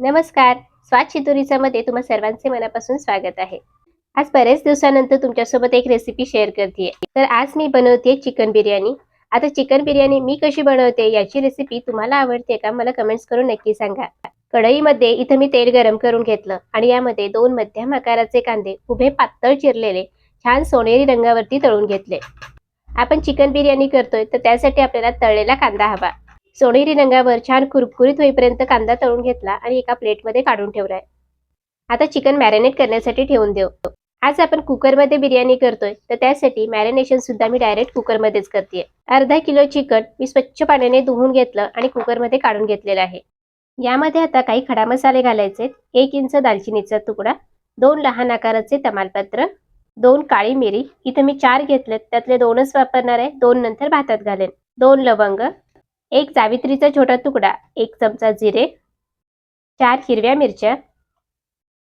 नमस्कार स्वाद चितुरीचा मध्ये तुम्हा सर्वांचे मनापासून स्वागत आहे. आज बऱ्याच दिवसानंतर तुमच्यासोबत एक रेसिपी शेअर करते तर आज मी बनवते चिकन बिर्याणी. आता चिकन बिर्याणी मी कशी बनवते याची रेसिपी तुम्हाला आवडते का मला कमेंट्स करून नक्की सांगा. कढईमध्ये इथं मी तेल गरम करून घेतलं आणि यामध्ये दोन मध्यम आकाराचे कांदे उभे पातळ चिरलेले छान सोनेरी रंगावरती तळून घेतले. आपण चिकन बिर्याणी करतोय तर त्यासाठी आपल्याला तळलेला कांदा हवा. सोनेरी रंगावर छान कुरकुरीत होईपर्यंत कांदा तळून घेतला आणि एका प्लेटमध्ये काढून ठेवलाय. आता चिकन मॅरिनेट करण्यासाठी ठेवून देऊ. आज आपण कुकरमध्ये बिर्याणी करतोय तर त्यासाठी मॅरिनेशन सुद्धा मी डायरेक्ट कुकरमध्येच करते अर्धा किलो चिकन मी स्वच्छ पाण्याने धुवून घेतलं आणि कुकरमध्ये काढून घेतलेलं आहे. यामध्ये आता काही खडा मसाले घालायचे एक इंच दालचिनीचा तुकडा दोन लहान आकाराचे तमालपत्र दोन काळी मिरी. इथं मी चार घेतलेत. त्यातले दोनच वापरणार आहे. दोन नंतर भातात घालेन. दोन लवंग एक जावित्रीचा छोटा तुकडा एक चमचा जिरे चार हिरव्या मिरच्या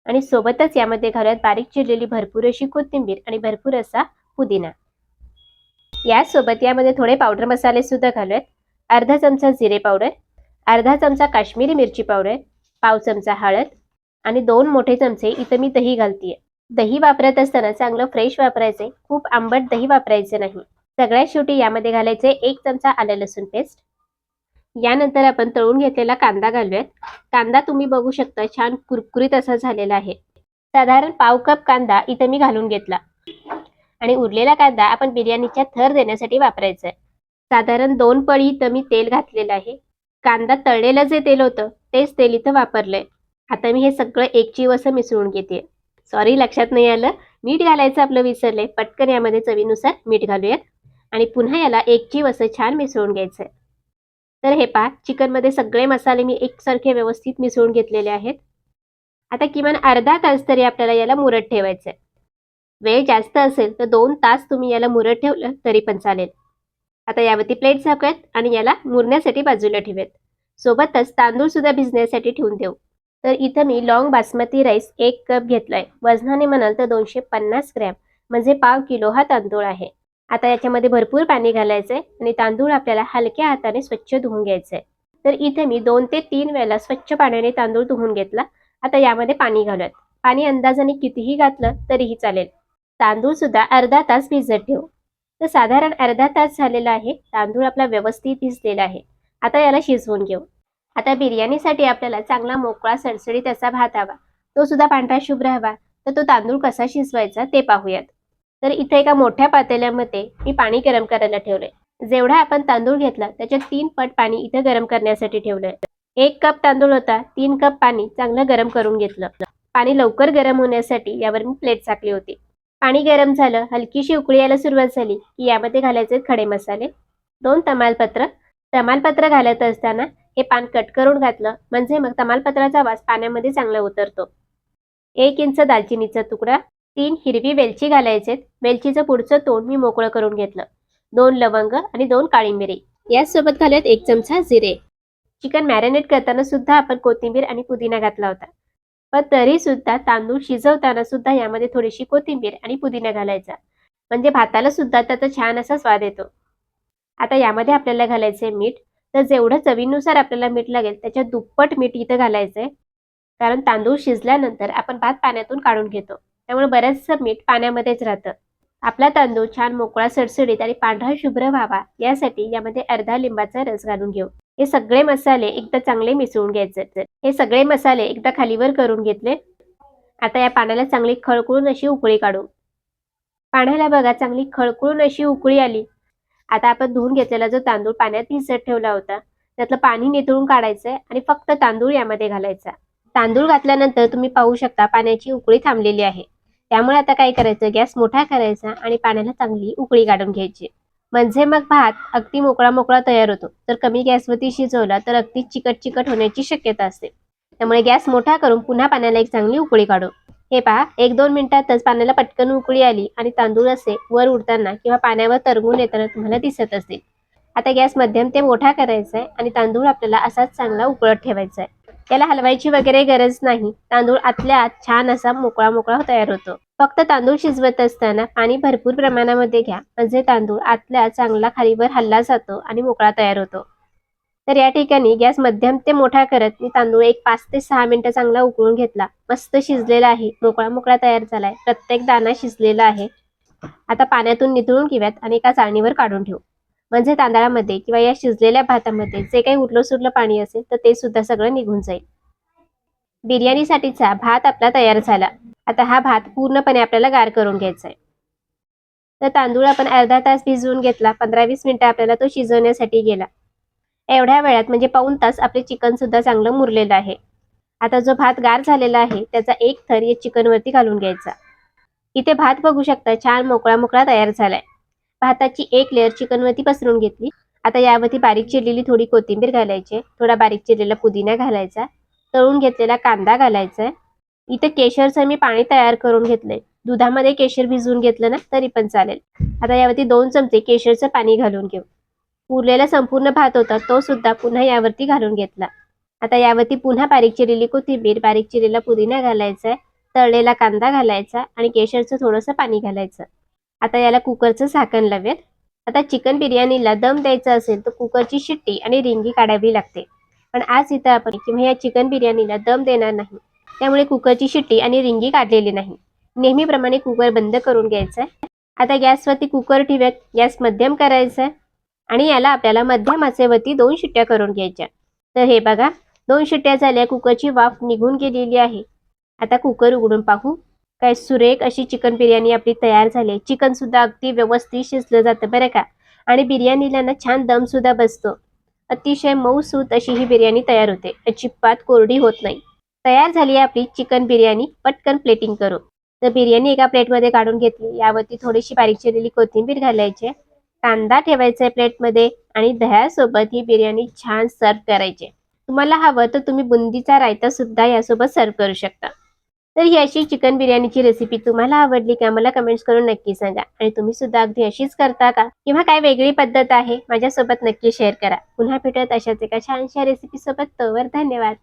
आणि सोबतच यामध्ये घालूयात बारीक चिरलेली भरपूर अशी कोथिंबीर आणि भरपूर असा पुदिना. यासोबत यामध्ये थोडे पावडर मसाले सुद्धा घालूयात. अर्धा चमचा जिरे पावडर अर्धा चमचा काश्मीरी मिरची पावडर पाव चमचा हळद आणि दोन मोठे चमचे इथं मी दही घालतीये. दही वापरत असताना चांगलं फ्रेश वापरायचे खूप आंबट दही वापरायचे नाही. सगळ्यात शेवटी यामध्ये घालायचे एक चमचा आलं लसूण पेस्ट यानंतर आपण तळून घेतलेला कांदा घालूयात. कांदा तुम्ही बघू शकता छान कुरकुरीत असा झालेला आहे. साधारण पाव कप कांदा इथं मी घालून घेतला. आणि उरलेला कांदा आपण बिर्याणीच्या थर देण्यासाठी वापरायचा आहे साधारण दोन पळी इथं मी तेल घातलेलं आहे. कांदा तळलेलं जे तेल होतं. तेच तेल इथं वापरलंय. आता मी हे सगळं एक जीव असं मिसळून घेते. सॉरी लक्षात नाही आलं. मीठ घालायचं आपलं विसरलंय. पटकन यामध्ये चवीनुसार मीठ घालूयात. आणि पुन्हा याला एक जीव असं छान मिसळून घ्यायचं आहे तर हे पहा चिकनमध्ये सगळे मसाले मी एकसारखे व्यवस्थित मिसळून घेतलेले आहेत. आता किमान अर्धा तास तरी आपल्याला याला मुरत ठेवायचं आहे वेळ जास्त असेल तर दोन तास तुम्ही याला मुरत ठेवलं तरी पण चालेल. आता यावरती प्लेट झाकूयात आणि याला मुरण्यासाठी बाजूला ठेवूयात. सोबतच तांदूळ सुद्धा भिजण्यासाठी ठेवून देऊ. तर इथं मी लॉंग बासमती राईस एक कप घेतलाय. वजनाने म्हणाल तर दोनशे पन्नास ग्रॅम. म्हणजे पाव किलो हा तांदूळ आहे. आता याच्यामध्ये भरपूर पाणी घालायचंय आणि तांदूळ आपल्याला हलक्या हाताने स्वच्छ धुवून घ्यायचंय. तर इथे मी दोन ते तीन वेळेला स्वच्छ पाण्याने तांदूळ धुवून घेतला. आता यामध्ये पाणी घालूयात. पाणी अंदाजाने कितीही घातलं तरीही चालेल. तांदूळ सुद्धा अर्धा तास भिजत ठेवू. तर साधारण अर्धा तास झालेला आहे. तांदूळ आपला व्यवस्थित भिजलेला आहे. आता याला शिजवून घेऊ. आता बिर्याणीसाठी आपल्याला चांगला मोकळा सडसडीत असा भात हवा. तो सुद्धा पांढरा शुभ्र हवा. तर तो तांदूळ कसा शिजवायचा ते पाहूयात. तर इथे एका मोठ्या पातेल्यामध्ये मी पाणी गरम करायला ठेवलंय. जेवढा आपण तांदूळ घेतला त्याच्या तीन पट पाणी इथे गरम करण्यासाठी ठेवलंय. एक कप तांदूळ होता तीन कप पाणी चांगलं गरम करून घेतलं. पाणी लवकर गरम होण्यासाठी यावर मी प्लेट टाकली होती. पाणी गरम झालं हलकीशी उकळी यायला सुरुवात झाली की यामध्ये घालायचे खडे मसाले दोन तमालपत्र. तमालपत्र घालत असताना हे पान कट करून घातलं म्हणजे मग तमालपत्राचा वास पाण्यामध्ये चांगला उतरतो. एक इंच दालचिनीचा तुकडा तीन हिरवी वेलची घालायचे वेलचीचं पुढचं तोंड मी मोकळं करून घेतलं. दोन लवंग आणि दोन काळी मिरी यासोबत घालूयात एक चमचा जिरे. चिकन मॅरिनेट करताना सुद्धा आपण कोथिंबीर आणि पुदिना घातला होता. पण तरी सुद्धा तांदूळ शिजवताना सुद्धा यामध्ये थोडीशी कोथिंबीर आणि पुदिना घालायचा. म्हणजे भाताला सुद्धा त्याचा छान असा स्वाद येतो. आता यामध्ये आपल्याला घालायचंय मीठ. तर जेवढं चवीनुसार आपल्याला मीठ लागेल त्याच्या दुप्पट मीठ इथं घालायचंय. कारण तांदूळ शिजल्यानंतर आपण भात पाण्यातून काढून घेतो. त्यामुळे बऱ्याचसं मीठ पाण्यामध्येच राहतं. आपला तांदूळ छान मोकळा सडसडीत आणि पांढरा शुभ्र व्हावा यासाठी यामध्ये अर्धा लिंबाचा रस घालून घेऊ. हे सगळे मसाले एकदा चांगले मिसळून घ्यायचे हे सगळे मसाले एकदा खालीवर करून घेतले. आता या पाण्याला चांगली खळकळून अशी उकळी काढू. पाण्याला बघा चांगली खळकळून अशी उकळी आली. आता आपण धुवून घेतलेला जो तांदूळ पाण्यात भिजत ठेवला होता त्यातलं पाणी नितळून काढायचंय आणि फक्त तांदूळ यामध्ये घालायचा. तांदूळ घातल्यानंतर तुम्ही पाहू शकता पाण्याची उकळी थांबलेली आहे. त्यामुळे आता काय करायचं? गॅस मोठा करायचा आणि पाण्याला चांगली उकळी काढून घ्यायची. म्हणजे मग भात अगदी मोकळा मोकळा तयार होतो. तर कमी गॅसवरती शिजवला तर अगदी चिकट चिकट होण्याची शक्यता असते. त्यामुळे गॅस मोठा करून पुन्हा पाण्याला एक चांगली उकळी काढू. हे पहा एक दोन मिनिटातच पाण्याला पटकन उकळी आली आणि तांदूळ असे वर उडताना किंवा पाण्यावर तरंगून येताना तुम्हाला दिसत असेल. आता गॅस मध्यम ते मोठा करायचा आहे आणि तांदूळ आपल्याला असाच चांगला उकळत ठेवायचा आहे त्याला हलवायची वगैरे गरज नाही. तांदूळ आतल्या आत छान असा मोकळा मोकळा तयार होतो. फक्त तांदूळ शिजवत असताना पाणी भरपूर प्रमाणामध्ये घ्या. म्हणजे तांदूळ आतल्या चांगला खालीवर हल्ला जातो आणि मोकळा तयार होतो. तर या ठिकाणी गॅस मध्यम ते मोठा करत मी तांदूळ एक पाच ते सहा मिनिटं चांगला उकळून घेतला. मस्त शिजलेला आहे. मोकळा मोकळा तयार झालाय. प्रत्येक दाणा शिजलेला आहे. आता पाण्यातून निथळून घेऊयात आणि एका चाळणीवर काढून ठेवू. म्हणजे तांदळामध्ये किंवा या शिजलेल्या भातामध्ये जे काही उरलं सुरलं पाणी असेल तर ते सुद्धा सगळं निघून जाईल. बिर्याणीसाठीचा भात आपला तयार झाला. आता हा भात पूर्णपणे आपल्याला गार करून घ्यायचा आहे. तर तांदूळ आपण अर्धा तास भिजवून घेतला. पंधरा वीस मिनिटं आपल्याला तो शिजवण्यासाठी गेला. एवढ्या वेळात म्हणजे पाऊन तास आपले चिकन सुद्धा चांगलं मुरलेलं आहे. आता जो भात गार झालेला आहे त्याचा एक थर या चिकनवरती घालून घ्यायचा. इथे भात बघू शकता छान मोकळा मोकळा तयार झालाय. भाताची एक लेअर चिकनवरती पसरून घेतली. आता यावरती बारीक चिरलेली थोडी कोथिंबीर घालायची थोडा बारीक चिरलेला पुदिना घालायचा तळून घेतलेला कांदा घालायचा आहे. केशरचं मी पाणी तयार करून घेतलंय. दुधामध्ये केशर भिजवून घेतलं ना तरी पण चालेल. आता यावरती दोन चमचे केशरचं पाणी घालून घेऊ. उरलेला संपूर्ण भात होता तो सुद्धा पुन्हा यावरती घालून घेतला. आता यावरती पुन्हा बारीक चिरलेली कोथिंबीर बारीक चिरलेला पुदिना घालायचा आहे. तळलेला कांदा घालायचा आणि केशरचं थोडंसं पाणी घालायचं आता याला कुकरचं झाकण लावेल आता चिकन बिर्याणीला दम द्यायचा असेल तर कुकरची शिट्टी आणि रिंगी काढावी लागते. पण आज इथं आपण किंवा या चिकन बिर्याणीला दम देणार नाही. त्यामुळे कुकरची शिट्टी आणि रिंगी काढलेली नाही. नेहमीप्रमाणे कुकर बंद करून घ्यायचा आहे. आता गॅसवरती कुकर ठेवत गॅस मध्यम करायचा आहे. आणि याला आपल्याला मध्यम आचेवरती दोन शिट्ट्या करून घ्यायच्या तर हे बघा दोन शिट्ट्या झाल्या. कुकरची वाफ निघून गेलेली आहे. आता कुकर उघडून पाहू. काय सुरेख अशी चिकन बिर्याणी आपली तयार झाली आहे. चिकन सुद्धा अगदी व्यवस्थित शिजलं जातं बरं का? आणि बिर्याणीला ना छान दम सुद्धा बसतो. अतिशय मऊसूत अशी ही बिर्याणी तयार होते. अजिबात कोरडी होत नाही. तयार झाली आपली चिकन बिर्याणी. पटकन प्लेटिंग करू. तर बिर्याणी एका प्लेटमध्ये काढून घेतली. यावरती थोडीशी बारीक चिरलेली कोथिंबीर घालायची. कांदा ठेवायचा आहे प्लेटमध्ये आणि दह्यासोबत ही बिर्याणी छान सर्व करायची. तुम्हाला हवं तर तुम्ही बुंदीचा रायता सुद्धा यासोबत सर्व करू शकता. तर ही अशी चिकन बिर्याणीची रेसिपी तुम्हाला आवडली का मला कमेंट्स करून नक्की सांगा. आणि तुम्ही सुद्धा अगदी अशीच करता का? किंवा काय वेगळी पद्धत आहे? माझ्यासोबत नक्की शेअर करा. पुन्हा भेटत अशाच एका छानशा रेसिपी सोबत. तोवर धन्यवाद.